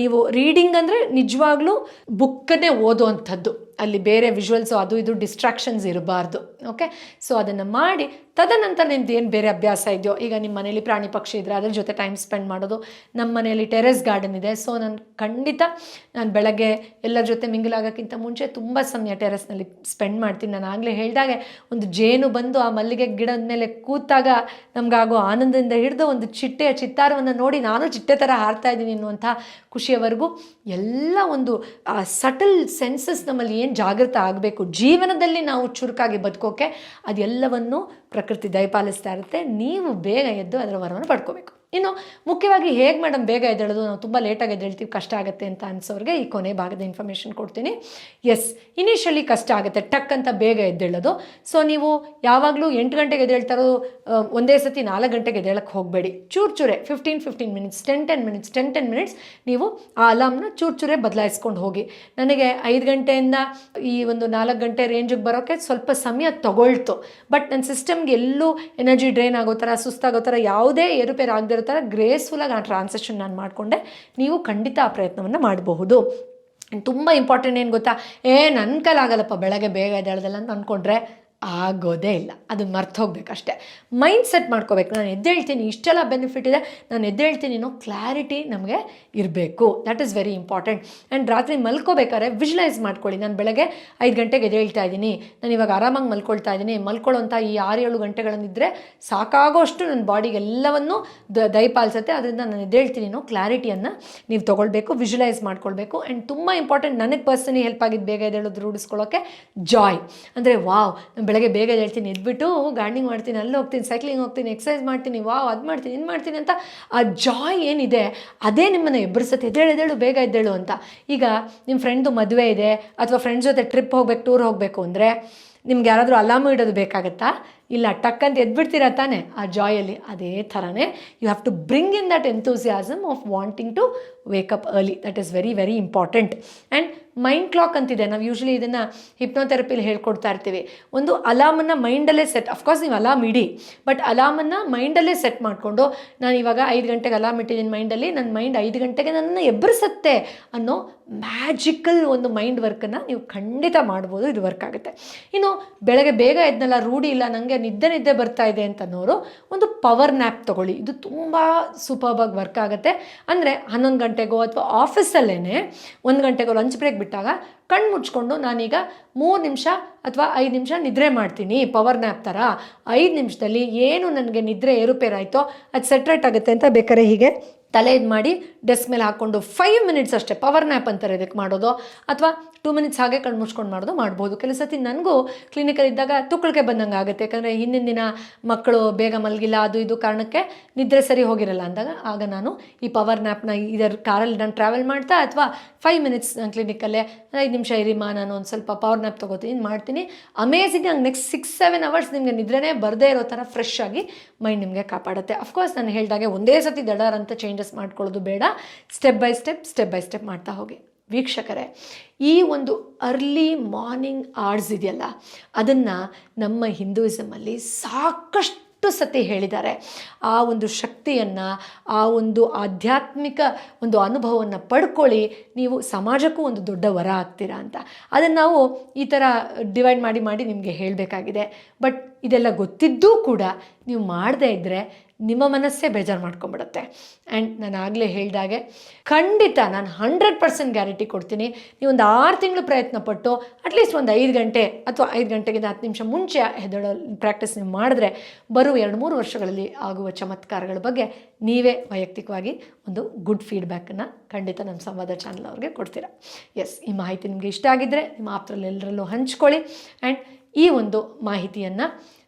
ನೀವು ರೀಡಿಂಗ್ ಅಂದರೆ ನಿಜವಾಗ್ಲೂ ಬುಕ್ಕನ್ನೇ ಓದುವಂಥದ್ದು. ಅಲ್ಲಿ ಬೇರೆ ವಿಜುವಲ್ಸು ಅದು ಇದು ಡಿಸ್ಟ್ರಾಕ್ಷನ್ಸ್ ಇರಬಾರ್ದು. ಓಕೆ ಸೊ ಅದನ್ನು ಮಾಡಿ, ತದನಂತರ ನಿಮ್ದು ಏನು ಬೇರೆ ಅಭ್ಯಾಸ ಇದೆಯೋ, ಈಗ ನಿಮ್ಮ ಮನೇಲಿ ಪ್ರಾಣಿ ಪಕ್ಷಿ ಇದ್ದರೆ ಅದ್ರ ಜೊತೆ ಟೈಮ್ ಸ್ಪೆಂಡ್ ಮಾಡೋದು. ನಮ್ಮ ಮನೆಯಲ್ಲಿ ಟೆರೆಸ್ ಗಾರ್ಡನ್ ಇದೆ. ಸೊ ನಾನು ಖಂಡಿತ ನಾನು ಬೆಳಗ್ಗೆ ಎಲ್ಲರ ಜೊತೆ ಮಿಂಗಲ್ ಆಗೋಕ್ಕಿಂತ ಮುಂಚೆ ತುಂಬ ಸಮಯ ಟೆರೆಸ್ನಲ್ಲಿ ಸ್ಪೆಂಡ್ ಮಾಡ್ತೀನಿ. ನಾನು ಆಗಲೇ ಹೇಳಿದಾಗೆ, ಒಂದು ಜೇನು ಬಂದು ಆ ಮಲ್ಲಿಗೆ ಗಿಡದ ಮೇಲೆ ಕೂತಾಗ ನಮಗಾಗೋ ಆನಂದದಿಂದ ಹಿಡಿದು ಒಂದು ಚಿಟ್ಟೆಯ ಚಿತ್ತಾರವನ್ನು ನೋಡಿ ನಾನು ಚಿಟ್ಟೆ ಥರ ಹಾರ್ತಾ ಇದ್ದೀನಿ ಅನ್ನುವಂಥ ಖುಷಿಯವರೆಗೂ ಎಲ್ಲ ಒಂದು ಸಟಲ್ ಸೆನ್ಸಸ್ ನಮ್ಮಲ್ಲಿ ಏನು ಜಾಗೃತ ಆಗಬೇಕು, ಜೀವನದಲ್ಲಿ ನಾವು ಚುರುಕಾಗಿ ಬದುಕೋಕೆ ಅದೆಲ್ಲವನ್ನು ಪ್ರಕೃತಿ ದಯಪಾಲಿಸ್ತಾ ಇರುತ್ತೆ. ನೀವು ಬೇಗ ಎದ್ದು ಅದರ ವರವನ್ನು ಪಡ್ಕೋಬೇಕು. ಇನ್ನು ಮುಖ್ಯವಾಗಿ ಹೇಗೆ ಮೇಡಮ್ ಬೇಗ ಎದ್ದೇಳೋದು? ನಾವು ತುಂಬ ಲೇಟಾಗಿ ಎದ್ದೇಳ್ತೀವಿ, ಕಷ್ಟ ಆಗುತ್ತೆ ಅಂತ ಅನ್ಸೋರಿಗೆ ಈ ಕೊನೆ ಭಾಗದ ಇನ್ಫಾರ್ಮೇಷನ್ ಕೊಡ್ತೀನಿ. ಎಸ್ ಇನಿಷಿಯಲಿ ಕಷ್ಟ ಆಗುತ್ತೆ, ಟಕ್ ಅಂತ ಬೇಗ ಎದ್ದೇಳೋದು. ಸೊ ನೀವು ಯಾವಾಗಲೂ ಎಂಟು ಗಂಟೆಗೆ ಎದ್ದೇಳ್ತಾರೋ ಒಂದೇ ಸತಿ ನಾಲ್ಕು ಗಂಟೆಗೆ ಎದ್ದೇಳಕ್ಕೆ ಹೋಗಬೇಡಿ. ಚೂರು ಚೂರೆ fifteen fifteen minutes ten ten minutes ten ten minutes ನೀವು ಆ ಅಲಾರ್ಮ್ನ ಚೂರು ಚೂರೆ ಬದಲಾಯಿಸ್ಕೊಂಡು ಹೋಗಿ. ನನಗೆ ಐದು ಗಂಟೆಯಿಂದ ಈ ಒಂದು ನಾಲ್ಕು ಗಂಟೆ ರೇಂಜಿಗೆ ಬರೋಕ್ಕೆ ಸ್ವಲ್ಪ ಸಮಯ ತಗೊಳ್ತು. ಬಟ್ ನನ್ನ ಸಿಸ್ಟಮ್ಗೆ ಎಲ್ಲೂ ಎನರ್ಜಿ ಡ್ರೈನ್ ಆಗೋ ಥರ, ಸುಸ್ತಾಗೋ ಥರ ಯಾವುದೇ ಏರುಪೇರು ಆಗದಿರೋ ಥರ ಗ್ರೇಸ್ಫುಲ್ಲಾಗಿ ಆ ಟ್ರಾನ್ಸಾಕ್ಷನ್ ನಾನು ಮಾಡಿಕೊಂಡೆ. ನೀವು ಖಂಡಿತ ಆ ಪ್ರಯತ್ನವನ್ನು ಮಾಡಬಹುದು. ತುಂಬ ಇಂಪಾರ್ಟೆಂಟ್ ಏನು ಗೊತ್ತಾ? ಏ ನನ್ನ ಕೈಲಾಗಲ್ಲಪ್ಪ, ಬೆಳಗ್ಗೆ ಬೇಗ ಎದ್ದೇಳ್ದಲ್ಲ ಅಂತ ಅಂದ್ಕೊಂಡ್ರೆ ಆಗೋದೇ ಇಲ್ಲ. ಅದನ್ನು ಮರ್ತು ಹೋಗ್ಬೇಕಷ್ಟೆ ಮೈಂಡ್ ಸೆಟ್ ಮಾಡ್ಕೋಬೇಕು. ನಾನು ಎದ್ದೇಳ್ತೀನಿ, ಇಷ್ಟೆಲ್ಲ ಬೆನಿಫಿಟ್ ಇದೆ. ನಾನು ಎದ್ದೇಳ್ತೀನಿ ಅನ್ನೋ ಕ್ಲಾರಿಟಿ ನಮಗೆ ಇರಬೇಕು. That is very important and ರಾತ್ರಿ ಮಲ್ಕೋಬೇಕಾದ್ರೆ ವಿಜುಲೈಸ್ ಮಾಡ್ಕೊಳ್ಳಿ. ನಾನು ಬೆಳಗ್ಗೆ ಐದು ಗಂಟೆಗೆ ಎದ್ದೇಳ್ತಾ ಇದ್ದೀನಿ. ನಾನು ಇವಾಗ ಆರಾಮಾಗಿ ಮಲ್ಕೊಳ್ತಾ ಇದ್ದೀನಿ. ಮಲ್ಕೊಳ್ಳೋಂಥ ಈ ಆರು ಏಳು ಗಂಟೆಗಳನ್ನಿದ್ದರೆ ಸಾಕಾಗೋಷ್ಟು ನನ್ನ ಬಾಡಿಗೆಲ್ಲವನ್ನು ದ, ದಯಪಾಲಿಸುತ್ತೆ. ಅದರಿಂದ ನಾನು ಎದ್ದೇಳ್ತೀನಿ ಅನ್ನೋ ಕ್ಲಾರಿಟಿಯನ್ನು ನೀವು ತೊಗೊಳ್ಬೇಕು ವಿಜುಲೈಸ್ ಮಾಡ್ಕೊಳ್ಬೇಕು. ಆ್ಯಂಡ್ ತುಂಬ ಇಂಪಾರ್ಟೆಂಟ್ ನನಗೆ ಪರ್ಸನಿ ಹೆಲ್ಪ್ ಆಗಿದ್ದು ಬೇಗ ಎದ್ದೇಳೋದು ರೂಢಿಸ್ಕೊಳ್ಳೋಕ್ಕೆ ಜಾಯ್ ಅಂದರೆ ವಾವ್ ಬೆಳಗ್ಗೆ ಬೇಗ ಹೇಳ್ತೀನಿ ಎದ್ಬಿಟ್ಟು ಗಾರ್ಡನಿಂಗ್ ಮಾಡ್ತೀನಿ, ಅಲ್ಲಿ ಹೋಗ್ತೀನಿ ಸೈಕ್ಲಿಂಗ್ ಹೋಗ್ತೀನಿ ಎಕ್ಸಸೈಸ್ ಮಾಡ್ತೀನಿ, ವಾವ್, ಅದು ಮಾಡ್ತೀನಿ, ಇದು ಮಾಡ್ತೀನಿ ಅಂತ ಆ ಜಾಯ್ ಏನಿದೆ, ಅದೇ ನಿಮ್ಮನ್ನು ಎಬ್ಬರಿಸುತ್ತೆ ಎದ್ದೇಳು ಎದ್ದೇಳು, ಬೇಗ ಎದ್ದೇಳು ಅಂತ. ಈಗ ನಿಮ್ಮ ಫ್ರೆಂಡ್ದು ಮದುವೆ ಇದೆ, ಅಥವಾ ಫ್ರೆಂಡ್ಸ್ ಜೊತೆ ಟ್ರಿಪ್ ಹೋಗ್ಬೇಕು ಟೂರ್ ಹೋಗಬೇಕು ಅಂದರೆ ನಿಮ್ಗೆ ಯಾರಾದರೂ ಅಲಾಮು ಇಡೋದು ಬೇಕಾಗತ್ತಾ? ಇಲ್ಲ ಟಕ್ ಅಂತ ಎದ್ಬಿಡ್ತೀರಾ ತಾನೇ? ಆ ಜಾಯಲ್ಲಿ ಅದೇ ಥರನೇ you have to bring in that enthusiasm of wanting to wake up early that is very very important and mind clock ಅಂತಿದೆ. ನಾವು ಯೂಶ್ವಲಿ ಇದನ್ನು ಹಿಪ್ನೋಥೆರಪಿಲಿ ಹೇಳ್ಕೊಡ್ತಾ ಇರ್ತೀವಿ. ಒಂದು ಅಲಾಮನ್ನು ಮೈಂಡಲ್ಲೇ ಸೆಟ್ ಅಫ್ಕೋರ್ಸ್ ನೀವು ಅಲಾಮ್ ಇಡಿ. ಬಟ್ ಅಲಾಮನ್ನು ಮೈಂಡಲ್ಲೇ ಸೆಟ್ ಮಾಡಿಕೊಂಡು, ನಾನು ಇವಾಗ ಐದು ಗಂಟೆಗೆ ಅಲಾಮ್ ಇಟ್ಟಿದ್ದೀನಿ ಮೈಂಡಲ್ಲಿ ನನ್ನ ಮೈಂಡ್ ಐದು ಗಂಟೆಗೆ ನನ್ನನ್ನು ಎಬ್ಬರಿಸುತ್ತೆ ಅನ್ನೋ ಮ್ಯಾಜಿಕಲ್ ಒಂದು ಮೈಂಡ್ ವರ್ಕನ್ನು ನೀವು ಖಂಡಿತ ಮಾಡ್ಬೋದು. ಇದು ವರ್ಕ್ ಆಗುತ್ತೆ. ಇನ್ನು ಬೆಳಗ್ಗೆ ಬೇಗ ಎದ್ನಲ್ಲ, ರೂಢಿ ಇಲ್ಲ ನನಗೆ ನಿದ್ದೆ ನಿದ್ದೆ ಬರ್ತಾ ಇದೆ ಅಂತನೋರು ಒಂದು ಪವರ್ ನ್ಯಾಪ್ ತೊಗೊಳ್ಳಿ. ಇದು ತುಂಬ ಸೂಪರ್ಬಾಗಿ ವರ್ಕ್ ಆಗುತ್ತೆ. ಅಂದರೆ ಹನ್ನೊಂದು ಗಂಟೆಗೋ ಅಥವಾ ಆಫೀಸಲ್ಲೇ ಒಂದು ಗಂಟೆಗೋ ಲಂಚ್ ಬ್ರೇಕ್ ಬಿಟ್ಟಾಗ ಕಣ್ಣು ಮುಚ್ಕೊಂಡು ನಾನೀಗ ಮೂರು ನಿಮಿಷ ಅಥವಾ ಐದು ನಿಮಿಷ ನಿದ್ರೆ ಮಾಡ್ತೀನಿ. ಪವರ್ ನ್ಯಾಪ್ ಥರ ಐದು ನಿಮಿಷದಲ್ಲಿ ಏನು ನನಗೆ ನಿದ್ರೆ ಏರುಪೇರಾಯಿತೋ ಅದು ಸೆಟ್ರೇಟ್ ಆಗುತ್ತೆ ಅಂತ ಬೇಕಾದ್ರೆ ಹೀಗೆ ತಲೆ ಇದು ಮಾಡಿ ಡೆಸ್ಕ್ ಮೇಲೆ ಹಾಕ್ಕೊಂಡು ಫೈವ್ ಮಿನಿಟ್ಸ್ ಅಷ್ಟೇ ಪವರ್ ನ್ಯಾಪ್ ಅಂತಾರೆ ಇದಕ್ಕೆ ಮಾಡೋದು. ಅಥವಾ ಟೂ ಮಿನಿಟ್ಸ್ ಹಾಗೆ ಕಣ್ಣು ಮುಚ್ಕೊಂಡು ಮಾಡೋದು ಮಾಡ್ಬೋದು. ಕೆಲವು ಸತಿ ನನಗೂ ಕ್ಲಿನಿಕಲ್ಲಿ ಇದ್ದಾಗ ತುಕ್ಕಳಿಕೆ ಬಂದಂಗೆ ಆಗುತ್ತೆ. ಯಾಕಂದರೆ ಹಿಂದಿನ ದಿನ ಮಕ್ಕಳು ಬೇಗ ಮಲಗಿಲ್ಲ, ಅದು ಇದು ಕಾರಣಕ್ಕೆ ನಿದ್ರೆ ಸರಿ ಹೋಗಿರಲ್ಲ ಅಂದಾಗ ಆಗ ನಾನು ಈ ಪವರ್ ನ್ಯಾಪ್ನ ಇದರ ಕಾರಲ್ಲಿ ನಾನು ಟ್ರಾವೆಲ್ ಮಾಡ್ತಾ ಅಥವಾ ಫೈವ್ ಮಿನಿಟ್ಸ್ ನಾನು ಕ್ಲಿನಿಕಲ್ಲೇ ಐದು ನಿಮಿಷ ಇರಿಮಾ ನಾನು ಒಂದು ಸ್ವಲ್ಪ ಪವರ್ ನ್ಯಾಪ್ ತೊಗೋತೀನಿ ಮಾಡ್ತೀನಿ. ಅಮೇಝಿಂಗ್ ಹಂಗೆ ನೆಕ್ಸ್ಟ್ ಸಿಕ್ಸ್ ಸೆವೆನ್ ಅವರ್ಸ್ ನಿಮಗೆ ನಿದ್ರೆನೇ ಬರದೇ ಇರೋ ಥರ ಫ್ರೆಶ್ ಆಗಿ ಮೈಂಡ್ ನಿಮಗೆ ಕಾಪಾಡುತ್ತೆ. ಅಫ್ಕೋರ್ಸ್ ನಾನು ಹೇಳಿದಾಗೆ ಒಂದೇ ಸತಿ ದಡಾರ್ ಅಂತ ಚೇಂಜಸ್ ಮಾಡ್ಕೊಳ್ಳೋದು ಬೇಡ. Step by step step by step ಮಾಡ್ತಾ ಹೋಗಿ. ವೀಕ್ಷಕರೇ, ಈ ಒಂದು ಅರ್ಲಿ ಮಾರ್ನಿಂಗ್ ಆರ್ಡ್ಸ್ ಇದೆಯಲ್ಲ, ಅದನ್ನು ನಮ್ಮ ಹಿಂದೂಯಿಸಮಲ್ಲಿ ಸಾಕಷ್ಟು ಸತಿ ಹೇಳಿದ್ದಾರೆ. ಆ ಒಂದು ಶಕ್ತಿಯನ್ನು, ಆ ಒಂದು ಆಧ್ಯಾತ್ಮಿಕ ಒಂದು ಅನುಭವವನ್ನು ಪಡ್ಕೊಳ್ಳಿ. ನೀವು ಸಮಾಜಕ್ಕೂ ಒಂದು ದೊಡ್ಡ ವರ ಆಗ್ತೀರಾ ಅಂತ. ಅದನ್ನು ನಾವು ಈ ಥರ ಡಿವೈಡ್ ಮಾಡಿ ಮಾಡಿ ನಿಮಗೆ ಹೇಳಬೇಕಾಗಿದೆ. ಬಟ್ ಇದೆಲ್ಲ ಗೊತ್ತಿದ್ದೂ ಕೂಡ ನೀವು ಮಾಡದೇ ಇದ್ದರೆ ನಿಮ್ಮ ಮನಸ್ಸೇ ಬೇಜಾರು ಮಾಡ್ಕೊಂಬಿಡುತ್ತೆ. ಆ್ಯಂಡ್ ನಾನು ಆಗಲೇ ಹೇಳಿದಾಗೆ, ಖಂಡಿತ ನಾನು ಹಂಡ್ರೆಡ್ ಪರ್ಸೆಂಟ್ ಗ್ಯಾರಂಟಿ ಕೊಡ್ತೀನಿ, ನೀವು ಒಂದು ಆರು ತಿಂಗಳು ಪ್ರಯತ್ನ ಪಟ್ಟು ಅಟ್ಲೀಸ್ಟ್ ಒಂದು ಐದು ಗಂಟೆ ಅಥವಾ ಐದು ಗಂಟೆಗಿಂತ ಹತ್ತು ನಿಮಿಷ ಮುಂಚೆ ಹೆದಳೋ ಪ್ರಾಕ್ಟೀಸ್ ನೀವು ಮಾಡಿದ್ರೆ ಬರುವ ಎರಡು ಮೂರು ವರ್ಷಗಳಲ್ಲಿ ಆಗುವ ಚಮತ್ಕಾರಗಳ ಬಗ್ಗೆ ನೀವೇ ವೈಯಕ್ತಿಕವಾಗಿ ಒಂದು ಗುಡ್ ಫೀಡ್ಬ್ಯಾಕನ್ನು ಖಂಡಿತ ನಮ್ಮ ಸಂವಾದ ಚಾನಲ್ ಅವ್ರಿಗೆ ಕೊಡ್ತೀರಾ. ಎಸ್ ಈ ಮಾಹಿತಿ ನಿಮಗೆ ಇಷ್ಟ ಆಗಿದ್ದರೆ ನಿಮ್ಮ ಆಪ್ತರಲ್ಲಿ ಎಲ್ಲರಲ್ಲೂ ಹಂಚ್ಕೊಳ್ಳಿ. ಆ್ಯಂಡ್ ಈ ಒಂದು ಮಾಹಿತಿಯನ್ನು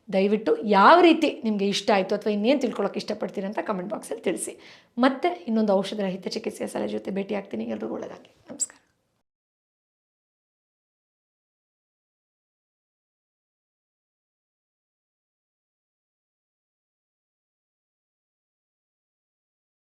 ದಯವಿಟ್ಟು ಯಾವ ರೀತಿ ನಿಮಗೆ ಇಷ್ಟ ಆಯಿತು ಅಥವಾ ಇನ್ನೇನು ತಿಳ್ಕೊಳ್ಳೋಕೆ ಇಷ್ಟಪಡ್ತೀರಿ ಅಂತ ಕಮೆಂಟ್ ಬಾಕ್ಸಲ್ಲಿ ತಿಳಿಸಿ. ಮತ್ತೆ ಇನ್ನೊಂದು ಔಷಧ ರಹಿತ ಚಿಕಿತ್ಸೆಯ ಸಲಹೆ ಜೊತೆ ಭೇಟಿ ಆಗ್ತೀನಿ ಎಲ್ರಿಗೂ ಒಳ್ಳೆಯದಾಗಲಿ ನಮಸ್ಕಾರ.